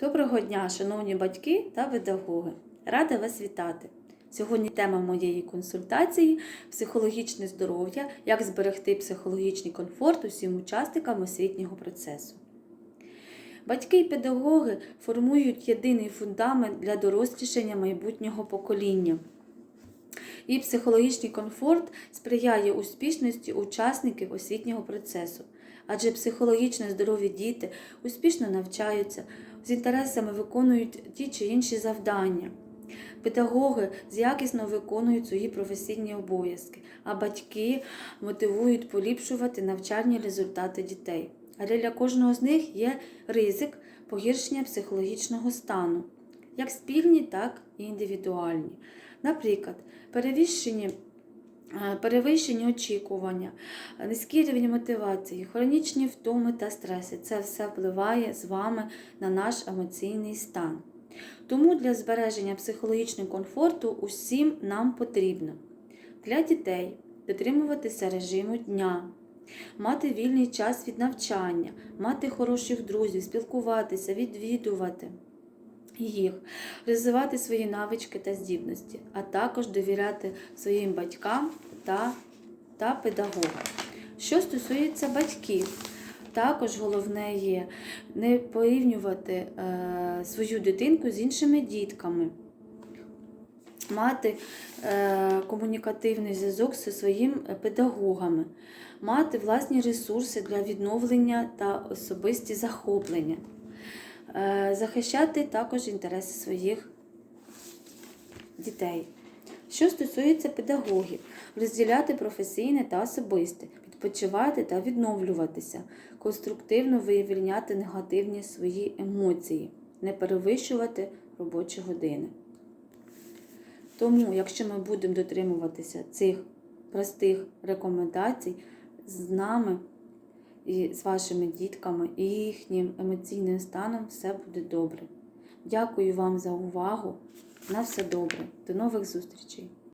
Доброго дня, шановні батьки та педагоги! Рада вас вітати! Сьогодні тема моєї консультації психологічне здоров'я, як зберегти психологічний комфорт усім учасникам освітнього процесу. Батьки і педагоги формують єдиний фундамент для дорослішання майбутнього покоління. І психологічний комфорт сприяє успішності учасників освітнього процесу, адже психологічно здорові діти успішно навчаються, з інтересами виконують ті чи інші завдання. Педагоги якісно виконують свої професійні обов'язки, а батьки мотивують поліпшувати навчальні результати дітей. Але для кожного з них є ризик погіршення психологічного стану, як спільні, так і індивідуальні. Наприклад, перевищені е, перевищені очікування, низький рівень мотивації, хронічні втоми та стреси це все впливає з вами на наш емоційний стан. Тому для збереження психологічного комфорту усім нам потрібно для дітей дотримуватися режиму дня, мати вільний час від навчання, мати хороших друзів, спілкуватися, відвідувати їх, розвивати свої навички та здібності, а також довіряти своїм батькам та, та педагогам. Що стосується батьків, також головне є не порівнювати е, свою дитинку з іншими дітками, мати е, комунікативний зв'язок зі своїми педагогами, мати власні ресурси для відновлення та особисті захоплення, захищати також інтереси своїх дітей. Що стосується педагогів, розділяти професійне та особисте, відпочивати та відновлюватися, конструктивно виявляти негативні свої емоції, не перевищувати робочі години. Тому, якщо ми будемо дотримуватися цих простих рекомендацій, з нами і з вашими дітками і їхнім емоційним станом все буде добре. Дякую вам за увагу. На все добре. До нових зустрічей!